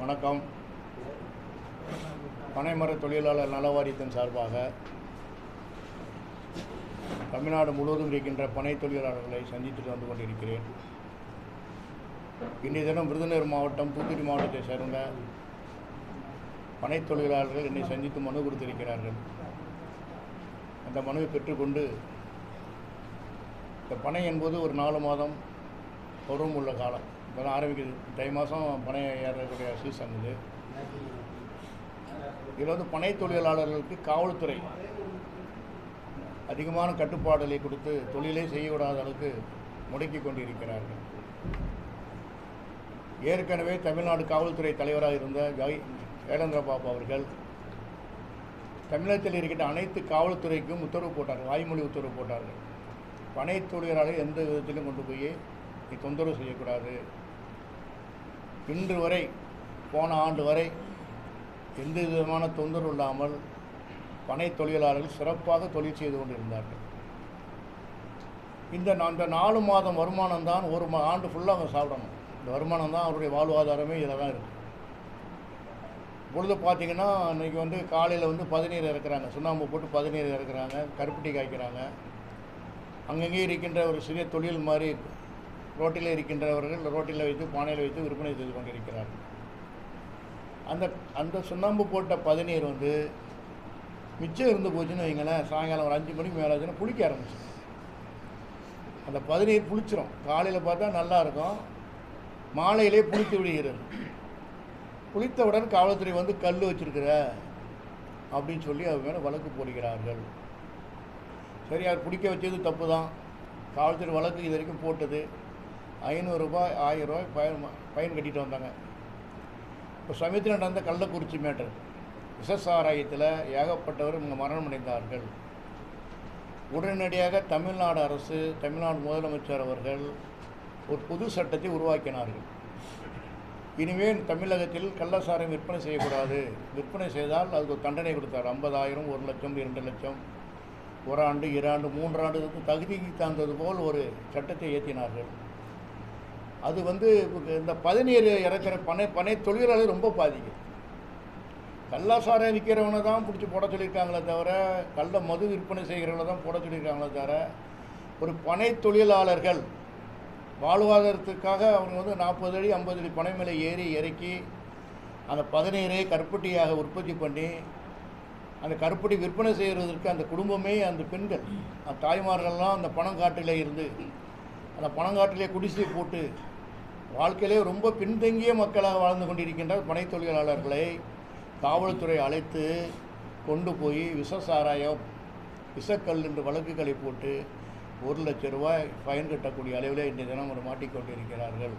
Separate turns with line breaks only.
வணக்கம். பனைமர தொழிலாளர் நல வாரியத்தின் சார்பாக தமிழ்நாடு முழுவதும் இருக்கின்ற பனை தொழிலாளர்களை சந்தித்து வந்து கொண்டிருக்கிறேன். இன்றைய தினம் விருதுநகர் மாவட்டம் தூத்துக்குடி மாவட்டத்தை சேர்ந்த பனை தொழிலாளர்கள் என்னை சந்தித்து மனு கொடுத்திருக்கிறார்கள். அந்த மனுவை பெற்றுக்கொண்டு இந்த பனை என்பது ஒரு நாலு மாதம் பருவம் உள்ள காலம். இப்போ தான் ஆரம்பிக்குது. தை மாதம் பனை ஏறக்கூடிய சீசன் இது. இதில் வந்து பனை தொழிலாளர்களுக்கு காவல்துறை அதிகமான கட்டுப்பாடுகளை கொடுத்து தொழிலே செய்யக்கூடாத அளவுக்கு முடக்கி கொண்டிருக்கிறார்கள். ஏற்கனவே தமிழ்நாடு காவல்துறை தலைவராக இருந்த ஜாய் ஜெயலந்திர பாபு அவர்கள் தமிழகத்தில் இருக்கின்ற அனைத்து காவல்துறைக்கும் உத்தரவு போட்டார்கள். வாய்மொழி உத்தரவு போட்டார்கள். பனை தொழிலாளர்கள் எந்த விதத்திலும் கொண்டு போய் நீ தொந்தரவு செய்யக்கூடாது. இன்று வரை போன ஆண்டு வரை எந்த விதமான தொந்தரவு இல்லாமல் பனை தொழிலாளர்கள் சிறப்பாக தொழில் செய்து கொண்டிருந்தார்கள். இந்த அந்த நாலு மாதம் வருமானம் தான் ஒரு மா ஆண்டு ஃபுல்லாக அவங்க சாப்பிடணும். இந்த வருமானம் தான் அவருடைய வாழ்வாதாரமே இதில் தான் இருக்குது பொழுது பார்த்தீங்கன்னா இன்றைக்கி வந்து காலையில் வந்து பதினீர் இறக்குறாங்க. சுண்ணாம்பு போட்டு பதினீர் இறக்குறாங்க. கருப்பட்டி காய்க்கிறாங்க. அங்கங்கே இருக்கின்ற ஒரு சிறிய தொழில் மாதிரி ரோட்டில் இருக்கின்றவர்கள் ரோட்டில் வைத்து பானையில் வைத்து விற்பனை செய்து கொண்டிருக்கிறார்கள். அந்த அந்த சுண்ணாம்பு போட்ட பதநீர் வந்து மிச்சம் இருந்து போச்சுன்னு வைங்களேன் சாயங்காலம் ஒரு அஞ்சு மணிக்கு மேலே ஆச்சுன்னா புளிக்க ஆரம்பிச்சு அந்த பதநீர் புளிச்சிரும். காலையில் பார்த்தா நல்லா இருக்கும் மாலையிலே புளித்து விடுகிறது. புளித்தவுடன் காவல்துறை வந்து கல் வச்சிருக்கிற அப்படின்னு சொல்லி அவர் மேலே வழக்கு போடுகிறார்கள். சரி அவர் பிடிக்க வச்சது தப்பு தான் காவல்துறை வழக்கு இது வரைக்கும் போட்டது. ஐநூறுரூபா ஆயிரம் ரூபாய் பயன் பயன் கட்டிட்டு வந்தாங்க. இப்போ சமயத்தில் நடந்த கள்ளக்குறிச்சி மேட்டர் விசசாராயத்தில் ஏகப்பட்டவர் இங்கே மரணம் அடைந்தார்கள் உடனடியாக தமிழ்நாடு அரசு தமிழ்நாடு முதலமைச்சர் அவர்கள் ஒரு புது சட்டத்தை உருவாக்கினார்கள். இனிமேல் தமிழகத்தில் கள்ளசாரம் விற்பனை செய்யக்கூடாது. விற்பனை செய்தால் அதுக்கு ஒரு தண்டனை கொடுத்தார். ஐம்பதாயிரம் ஒரு லட்சம் இரண்டு லட்சம். ஒரு ஆண்டு இராண்டு மூன்றாண்டுக்கு தகுதிக்கு தந்தது போல் ஒரு சட்டத்தை ஏற்றினார்கள் அது வந்து இந்த பதநீர் இறக்குற பனை பனை தொழிலாளர் ரொம்ப பாதிக்கும் கள்ளசாரம் விற்கிறவனை தான் பிடிச்சி போட சொல்லியிருக்காங்களே தவிர கள்ள மது விற்பனை செய்கிறவங்கள தான் போட சொல்லியிருக்காங்களே தவிர ஒரு பனை தொழிலாளர்கள் வாழ்வாதாரத்துக்காக அவங்க வந்து நாற்பது அடி ஐம்பது அடி பனை மேலே ஏறி இறக்கி அந்த பதநீரை கருப்பட்டியாக உற்பத்தி பண்ணி அந்த கருப்பட்டி விற்பனை செய்கிறதற்கு அந்த குடும்பமே அந்த பெண்கள் அந்த தாய்மார்கள்லாம் அந்த பணங்காட்டில் இருந்து அந்த பணங்காட்டிலே குடிசை போட்டு வாழ்க்கையிலே ரொம்ப பின்தங்கிய மக்களாக வாழ்ந்து கொண்டிருக்கின்ற பனை தொழிலாளர்களை காவல்துறை அழைத்து கொண்டு போய் விஷ சாராயம் விஷக்கல் என்று வழக்குகளை போட்டு ஒரு லட்ச ரூபாய் ஃபைன் கட்டக்கூடிய அளவில் இன்றைய தினம் ஒரு மாட்டிக்கொண்டிருக்கிறார்கள்.